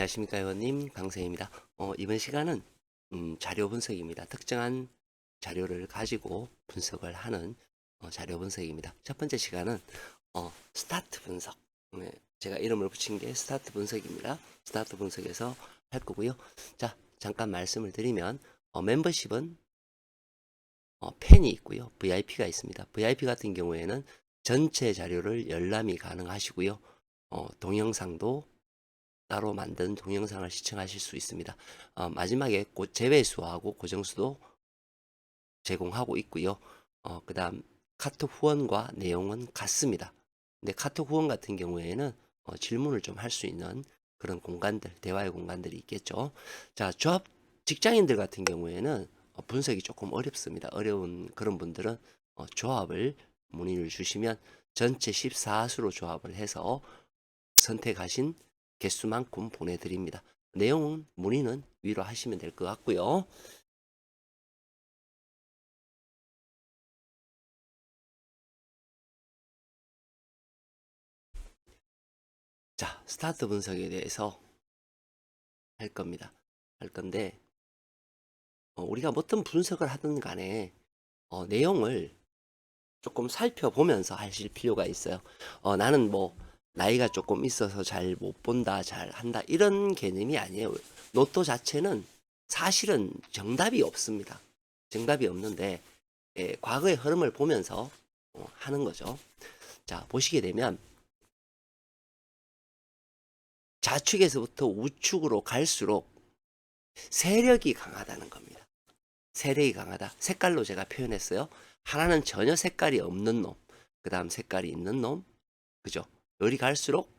안녕하십니까 회원님 강세입니다. 어, 이번 시간은 음, 자료 분석입니다. 특정한 자료를 가지고 분석을 하는 어, 자료 분석입니다. 첫 번째 시간은 어, 스타트 분석. 네, 제가 이름을 붙인 게 스타트 분석입니다. 스타트 분석에서 할 거고요. 자 잠깐 말씀을 드리면 어, 멤버십은 어, 팬이 있고요. VIP가 있습니다. VIP 같은 경우에는 전체 자료를 열람이 가능하시고요. 어, 동영상도 따로 만든 동영상을 시청하실 수 있습니다. 어, 마지막에 고, 제외수하고 고정수도 제공하고 있고요. 어, 그 다음 카톡 후원과 내용은 같습니다. 근데 카톡 후원 같은 경우에는 어, 질문을 좀 할 수 있는 그런 공간들, 대화의 공간들이 있겠죠. 자, 조합 직장인들 같은 경우에는 어, 분석이 조금 어렵습니다. 어려운 그런 분들은 어, 조합을 문의를 주시면 전체 14수로 조합을 해서 선택하신 개수만큼 보내드립니다. 내용은 문의는 위로 하시면 될 것 같고요. 자, 스타트 분석에 대해서 할 겁니다. 할 건데, 어, 우리가 어떤 분석을 하든 간에, 어, 내용을 조금 살펴보면서 하실 필요가 있어요. 어, 나는 뭐, 나이가 조금 있어서 잘 못 본다, 잘 한다, 이런 개념이 아니에요. 로또 자체는 사실은 정답이 없습니다. 정답이 없는데, 예, 과거의 흐름을 보면서 어, 하는 거죠. 자, 보시게 되면, 좌측에서부터 우측으로 갈수록 세력이 강하다는 겁니다. 세력이 강하다. 색깔로 제가 표현했어요. 하나는 전혀 색깔이 없는 놈, 그 다음 색깔이 있는 놈, 그죠? 열이 갈수록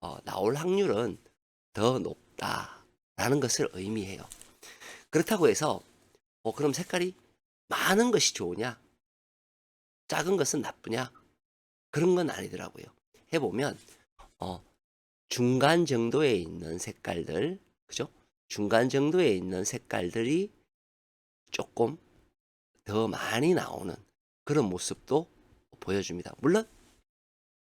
어, 나올 확률은 더 높다라는 것을 의미해요. 그렇다고 해서 어, 그럼 색깔이 많은 것이 좋으냐? 작은 것은 나쁘냐? 그런 건 아니더라고요. 해보면 어, 중간 정도에 있는 색깔들, 그죠? 중간 정도에 있는 색깔들이 조금 더 많이 나오는 그런 모습도 보여줍니다. 물론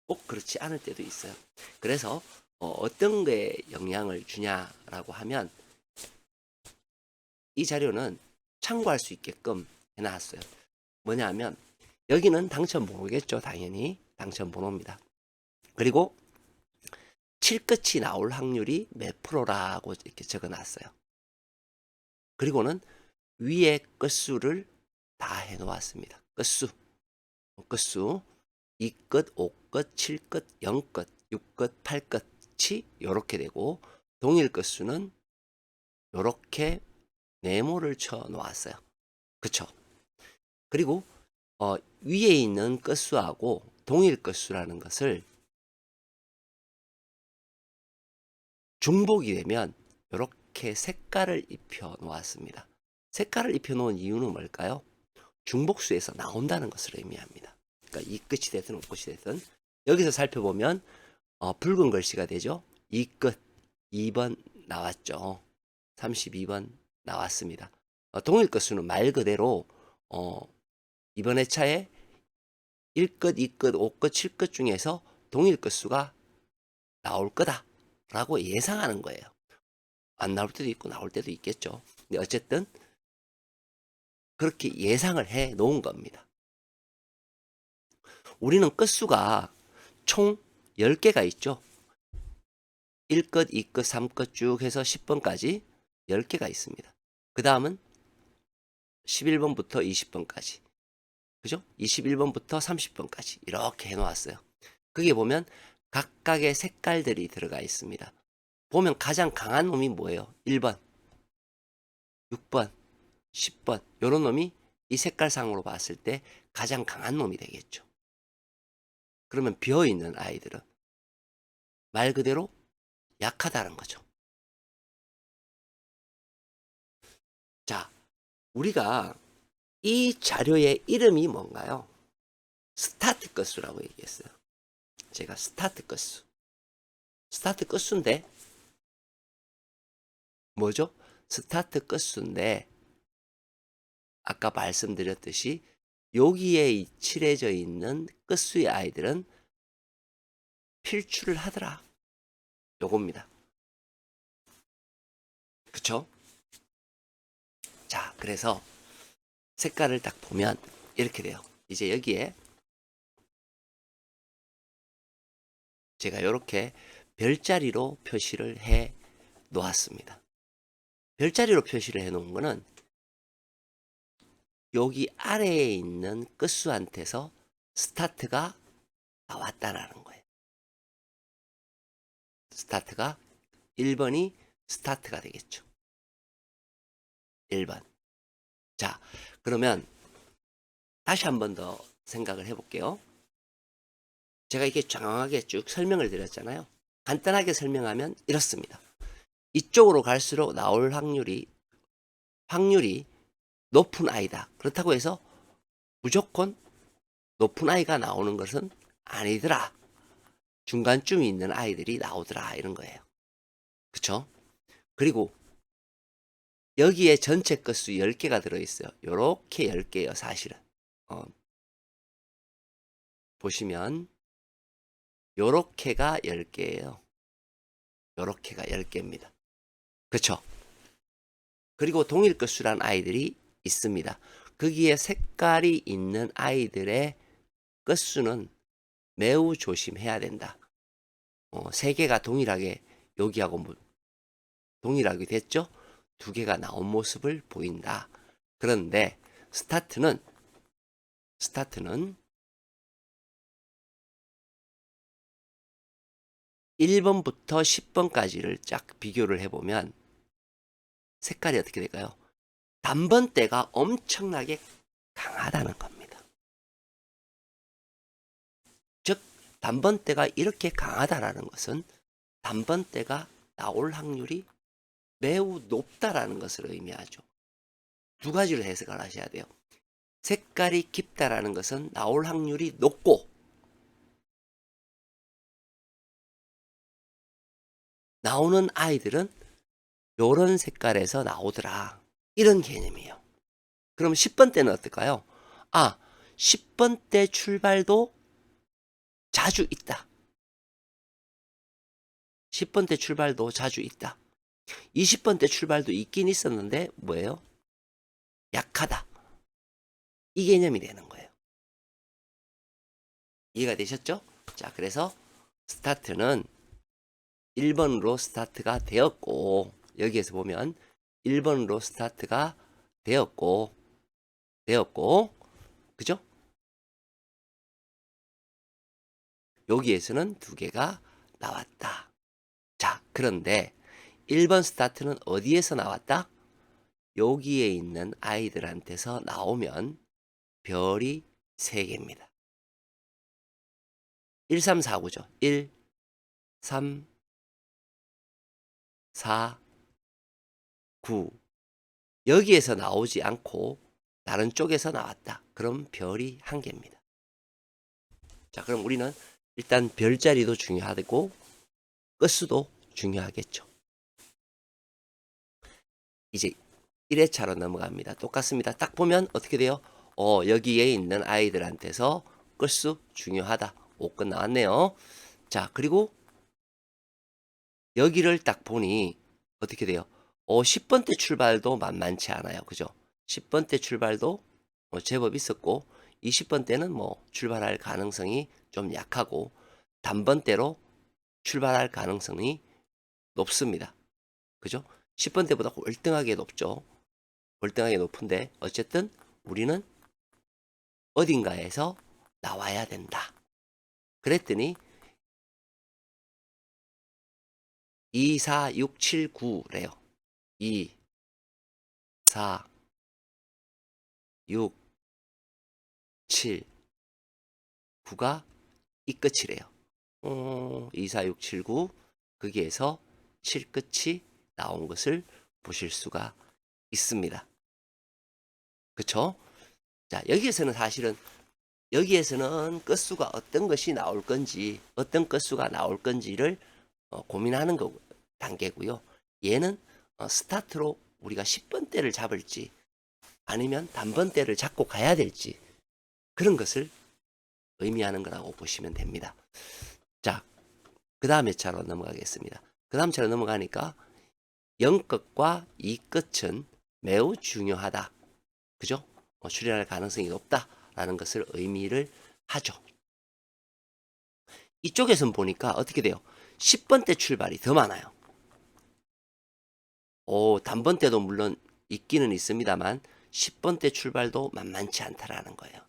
꼭 그렇지 않을 때도 있어요. 그래서 어, 떤 거에 영향을 주냐라고 하면 이 자료는 참고할 수 있게끔 해놨어요. 뭐냐면 여기는 당첨 번호겠죠. 당연히 당첨 번호입니다. 그리고 7끝이 나올 확률이 몇 프로라고 이렇게 적어놨어요. 그리고는 위에 끝수를 다 해놓았습니다. 끝수, 끝수, 2끝, 5끝, 7끝, 0끝, 6끝, 8끝이 이렇게 되고 동일 끝수는 이렇게 네모를 쳐 놓았어요. 그쵸? 그리고 어, 위에 있는 끝수하고 동일 끝수라는 것을 중복이 되면 이렇게 색깔을 입혀 놓았습니다. 색깔을 입혀 놓은 이유는 뭘까요? 중복수에서 나온다는 것을 의미합니다. 그러니까 이 끝이 되든 오 끝이 되든 여기서 살펴보면 어, 붉은 글씨가 되죠. 이 끝 2번 나왔죠. 32번 나왔습니다. 어, 동일 끝수는 말 그대로 어, 이번 회차에 1끝, 2끝, 5끝, 7끝 중에서 동일 끝수가 나올 거다라고 예상하는 거예요. 안 나올 때도 있고 나올 때도 있겠죠. 근데 어쨌든 그렇게 예상을 해 놓은 겁니다. 우리는 끝수가 총 10개가 있죠. 1끝, 2끝, 3끝 쭉 해서 10번까지 10개가 있습니다. 그 다음은 11번부터 20번까지. 그죠? 21번부터 30번까지. 이렇게 해놓았어요. 거기에 보면 각각의 색깔들이 들어가 있습니다. 보면 가장 강한 놈이 뭐예요? 1번, 6번, 10번. 요런 놈이 이 색깔상으로 봤을 때 가장 강한 놈이 되겠죠. 그러면 비어 있는 아이들은 말 그대로 약하다는 거죠. 자, 우리가 이 자료의 이름이 뭔가요? 스타트 건수라고 얘기했어요. 제가 스타트 건수. 스타트 건수인데 뭐죠? 스타트 건수인데 아까 말씀드렸듯이 여기에 칠해져 있는 끝수의 아이들은 필출을 하더라. 요겁니다. 그쵸? 자, 그래서 색깔을 딱 보면 이렇게 돼요. 이제 여기에 제가 이렇게 별자리로 표시를 해 놓았습니다. 별자리로 표시를 해 놓은 거는 여기 아래에 있는 끝수한테서 스타트가 나왔다라는 거예요. 스타트가 1번이 스타트가 되겠죠. 1번. 자, 그러면 다시 한 번 더 생각을 해볼게요. 제가 이게 정확하게 쭉 설명을 드렸잖아요. 간단하게 설명하면 이렇습니다. 이쪽으로 갈수록 나올 확률이 확률이 높은 아이다. 그렇다고 해서 무조건 높은 아이가 나오는 것은 아니더라. 중간쯤에 있는 아이들이 나오더라. 이런 거예요. 그쵸? 그리고 여기에 전체 끝수 10개가 들어있어요. 요렇게 10개예요, 사실은. 어, 보시면 요렇게가 10개예요. 요렇게가 10개입니다. 그쵸? 그리고 동일 끝수란 아이들이 있습니다. 거기에 색깔이 있는 아이들의 끝수는 매우 조심해야 된다. 어, 세 개가 동일하게 여기하고 뭐- 동일하게 됐죠? 두 개가 나온 모습을 보인다. 그런데 스타트는 스타트는 1번부터 10번까지를 쫙 비교를 해보면 색깔이 어떻게 될까요? 단번대가 엄청나게 강하다는 겁니다. 즉, 단번대가 이렇게 강하다라는 것은 단번대가 나올 확률이 매우 높다라는 것을 의미하죠. 두 가지로 해석을 하셔야 돼요. 색깔이 깊다라는 것은 나올 확률이 높고 나오는 아이들은 요런 색깔에서 나오더라. 이런 개념이에요. 그럼 10번 때는 어떨까요? 아, 10번 때 출발도 자주 있다. 10번 때 출발도 자주 있다. 20번 때 출발도 있긴 있었는데 뭐예요? 약하다. 이 개념이 되는 거예요. 이해가 되셨죠? 자, 그래서 스타트는 1번으로 스타트가 되었고 여기에서 보면 1번으로 스타트가 되었고 되었고 그죠? 여기에서는 두 개가 나왔다. 자, 그런데 1번 스타트는 어디에서 나왔다? 여기에 있는 아이들한테서 나오면 별이 3개입니다. 1, 3, 4, 9죠. 1, 3, 4, 9. 여기에서 나오지 않고 다른 쪽에서 나왔다. 그럼 별이 한 개입니다. 자, 그럼 우리는 일단 별자리도 중요하고 끝수도 중요하겠죠. 이제 1회차로 넘어갑니다. 똑같습니다. 딱 보면 어떻게 돼요? 어, 여기에 있는 아이들한테서 끝수 중요하다. 5끝 나왔네요. 자, 그리고 여기를 딱 보니 어떻게 돼요? 어, 10번 때 출발도 만만치 않아요. 그죠? 10번 때 출발도 뭐 제법 있었고 20번 때는 뭐 출발할 가능성이 좀 약하고 단번대로 출발할 가능성이 높습니다. 그죠? 10번 때보다 월등하게 높죠. 월등하게 높은데 어쨌든 우리는 어딘가에서 나와야 된다. 그랬더니 2, 4, 6, 7, 9래요. 2, 4, 6, 7, 9가 이 끝이래요. 어, 2, 4, 6, 7, 9 거기에서 7 끝이 나온 것을 보실 수가 있습니다. 그쵸? 자, 여기에서는 사실은 여기에서는 끝수가 어떤 것이 나올 건지 어떤 끝수가 나올 건지를 어, 고민하는 거 단계고요. 얘는 어, 스타트로 우리가 10번대를 잡을지 아니면 단번대를 잡고 가야 될지 그런 것을 의미하는 거라고 보시면 됩니다. 자, 그 다음에 차로 넘어가겠습니다. 그 다음 차로 넘어가니까 영끝과 이끝은 매우 중요하다. 그죠? 어, 출현할 가능성이 높다라는 것을 의미를 하죠. 이쪽에선 보니까 어떻게 돼요? 10번대 출발이 더 많아요. 오, 단번대도 물론 있기는 있습니다만 10번대 출발도 만만치 않다라는 거예요.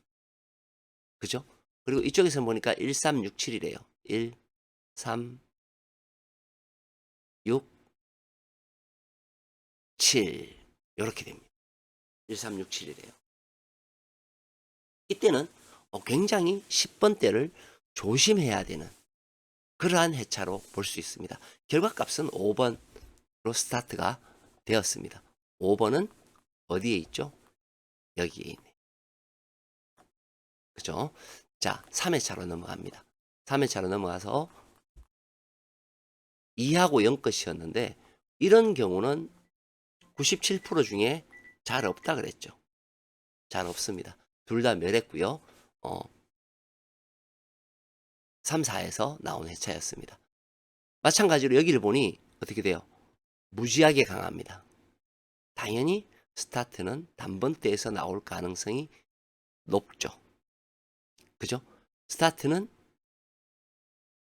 그죠? 그리고 이쪽에서 보니까 1367이래요. 1, 3, 6, 7 이렇게 됩니다. 1367이래요. 이때는 어, 굉장히 10번대를 조심해야 되는 그러한 해차로 볼 수 있습니다. 결과값은 5번으로 스타트가 되었습니다. 5번은 어디에 있죠? 여기에 있네. 그죠? 자, 3회차로 넘어갑니다. 3회차로 넘어가서 2하고 0끝이었는데 이런 경우는 97% 중에 잘 없다 그랬죠. 잘 없습니다. 둘 다 멸했고요. 어, 3, 4에서 나온 회차였습니다. 마찬가지로 여기를 보니 어떻게 돼요? 무지하게 강합니다. 당연히 스타트는 단번대에서 나올 가능성이 높죠. 그죠? 스타트는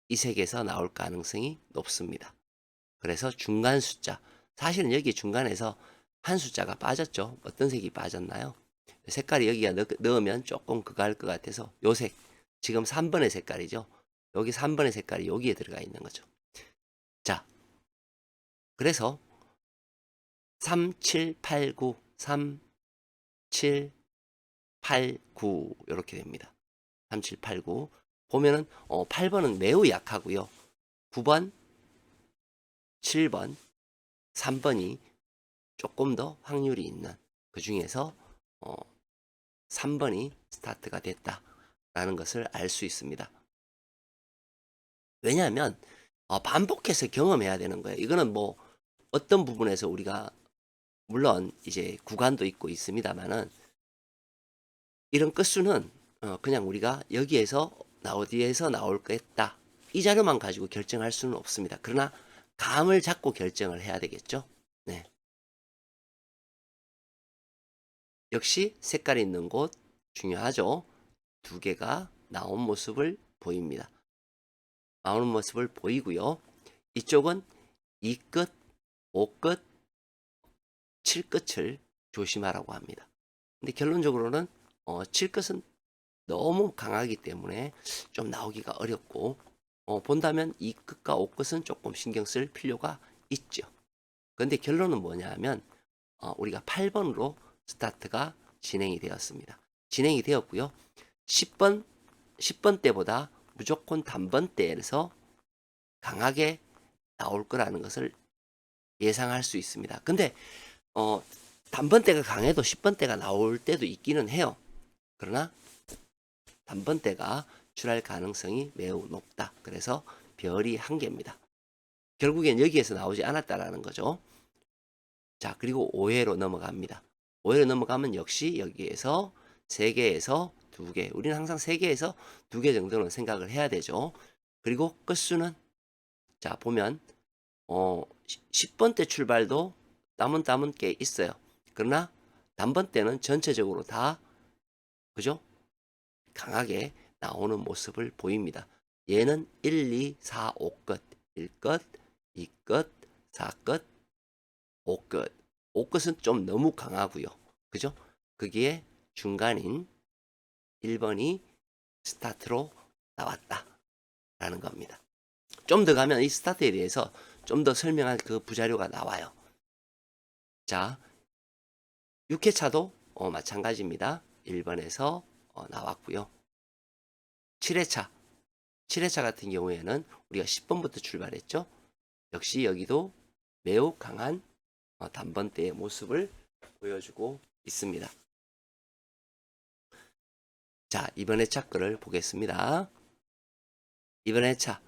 이 색에서 나올 가능성이 높습니다. 그래서 중간 숫자. 사실은 여기 중간에서 한 숫자가 빠졌죠. 어떤 색이 빠졌나요? 색깔이 여기가 넣, 넣으면 조금 그거 할 것 같아서 요 색. 지금 3번의 색깔이죠. 여기 3번의 색깔이 여기에 들어가 있는 거죠. 자. 그래서 3, 7, 8, 9, 3, 7, 8, 9 이렇게 됩니다. 3, 7, 8, 9 보면은 어, 8번은 매우 약하고요. 9번, 7번, 3번이 조금 더 확률이 있는 그 중에서 어, 3번이 스타트가 됐다라는 것을 알 수 있습니다. 왜냐하면 어, 반복해서 경험해야 되는 거예요. 이거는 뭐 어떤 부분에서 우리가 물론 이제 구간도 있고 있습니다만은 이런 끝수는 어, 그냥 우리가 여기에서 나 어디에서 나올 거겠다 이 자료만 가지고 결정할 수는 없습니다. 그러나 감을 잡고 결정을 해야 되겠죠. 네. 역시 색깔이 있는 곳 중요하죠. 두 개가 나온 모습을 보입니다. 나오는 모습을 보이고요. 이쪽은 이 끝, 오 끝, 칠 끝을 조심하라고 합니다. 근데 결론적으로는 어, 칠 끝은 너무 강하기 때문에 좀 나오기가 어렵고 어, 본다면 이 끝과 오 끝은 조금 신경 쓸 필요가 있죠. 그런데 결론은 뭐냐 하면 어, 우리가 8번으로 스타트가 진행이 되었습니다. 진행이 되었고요. 10번 10번 때보다 무조건 단번 때에서 강하게 나올 거라는 것을 예상할 수 있습니다. 근데 어, 단번 때가 강해도 10번 때가 나올 때도 있기는 해요. 그러나 단번 때가 출할 가능성이 매우 높다. 그래서 별이 한 개입니다. 결국엔 여기에서 나오지 않았다라는 거죠. 자, 그리고 5회로 넘어갑니다. 5회로 넘어가면 역시 여기에서 3개에서 2개. 우리는 항상 3개에서 2개 정도는 생각을 해야 되죠. 그리고 끝수는 자, 보면 어 10번 때 출발도 남은 남은 게 있어요. 그러나 단번 때는 전체적으로 다 그죠? 강하게 나오는 모습을 보입니다. 얘는 1, 2, 4, 5끝, 1끝, 2끝, 4끝, 5끝. 5끝은 좀 너무 강하고요. 그죠? 거기에 중간인 1번이 스타트로 나왔다. 라는 겁니다. 좀 더 가면 이 스타트에 대해서 좀 더 설명할 그 부자료가 나와요. 자, 6회차도 어, 마찬가지입니다. 1번에서 어, 나왔고요. 7회차. 7회차 같은 경우에는 우리가 10번부터 출발했죠. 역시 여기도 매우 강한 어, 단번대의 모습을 보여주고 있습니다. 자, 이번 회차 거를 보겠습니다. 이번 회차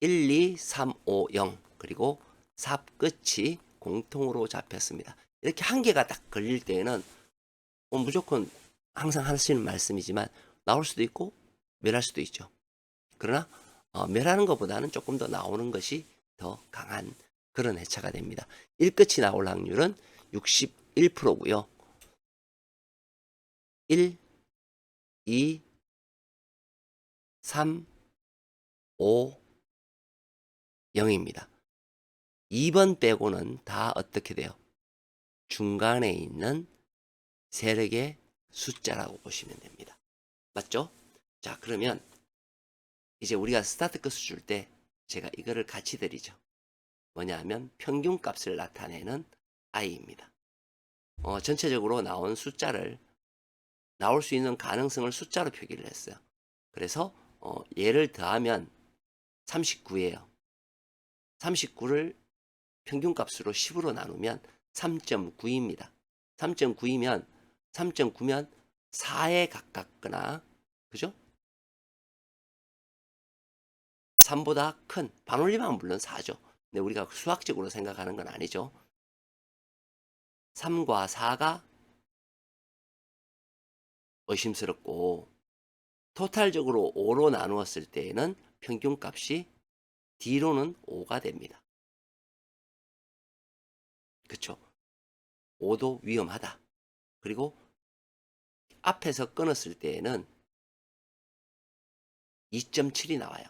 1, 2, 3, 5, 0 그리고 삽 끝이 공통으로 잡혔습니다. 이렇게 한 개가 딱 걸릴 때에는 어, 무조건 항상 하시는 말씀이지만 나올 수도 있고 멸할 수도 있죠. 그러나 어, 멸하는 것보다는 조금 더 나오는 것이 더 강한 그런 해차가 됩니다. 1끝이 나올 확률은 61%고요. 1, 2, 3, 5, 0입니다. 2번 빼고는 다 어떻게 돼요? 중간에 있는 세력의 숫자라고 보시면 됩니다. 맞죠? 자, 그러면 이제 우리가 스타트 끝을 줄 때 제가 이거를 같이 드리죠. 뭐냐 하면 평균 값을 나타내는 i입니다. 어, 전체적으로 나온 숫자를 나올 수 있는 가능성을 숫자로 표기를 했어요. 그래서 어, 얘를 더하면 39예요. 39를 평균 값으로 10으로 나누면 3.9입니다. 3.9이면 3.9면 4에 가깝거나 그죠? 3보다 큰 반올림하면 물론 4죠. 근데 우리가 수학적으로 생각하는 건 아니죠. 3과 4가 의심스럽고 토탈적으로 5로 나누었을 때에는 평균 값이 D로는 5가 됩니다. 그쵸? 5도 위험하다. 그리고 앞에서 끊었을 때에는 2.7이 나와요.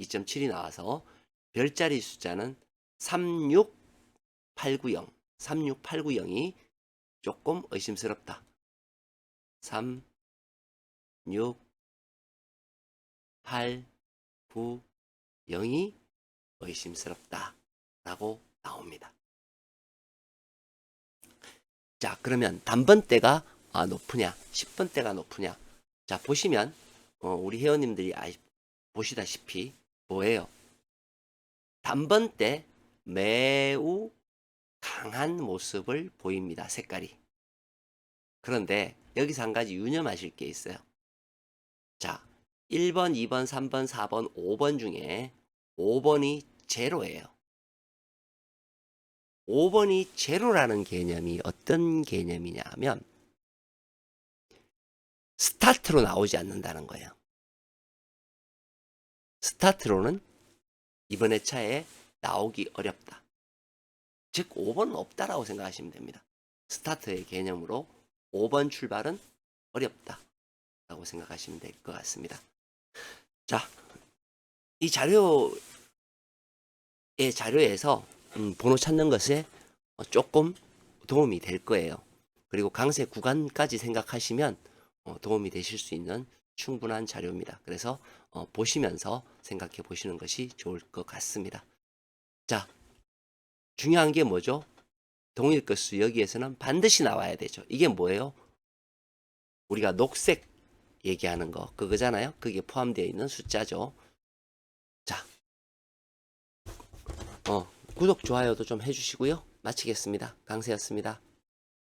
2.7이 나와서 별자리 숫자는 36890, 36890이 조금 의심스럽다. 3, 6, 8, 9, 0이 의심스럽다. 라고 나옵니다. 자, 그러면 단번대가 아, 높으냐, 10번대가 높으냐. 자, 보시면, 어, 우리 회원님들이 아, 보시다시피 뭐예요? 단번대 매우 강한 모습을 보입니다. 색깔이. 그런데 여기서 한 가지 유념하실 게 있어요. 자, 1번, 2번, 3번, 4번, 5번 중에 5번이 제로예요. 5번이 제로라는 개념이 어떤 개념이냐 하면 스타트로 나오지 않는다는 거예요. 스타트로는 이번 회차에 나오기 어렵다. 즉 5번은 없다라고 생각하시면 됩니다. 스타트의 개념으로 5번 출발은 어렵다. 라고 생각하시면 될 것 같습니다. 자, 이 자료의 자료에서 음, 번호 찾는 것에 어, 조금 도움이 될 거예요. 그리고 강세 구간까지 생각하시면 어, 도움이 되실 수 있는 충분한 자료입니다. 그래서 어, 보시면서 생각해 보시는 것이 좋을 것 같습니다. 자, 중요한 게 뭐죠? 동일 것수 여기에서는 반드시 나와야 되죠. 이게 뭐예요? 우리가 녹색 얘기하는 거 그거잖아요. 그게 포함되어 있는 숫자죠. 자, 어, 구독 좋아요도 좀 해주시고요. 마치겠습니다. 강세였습니다.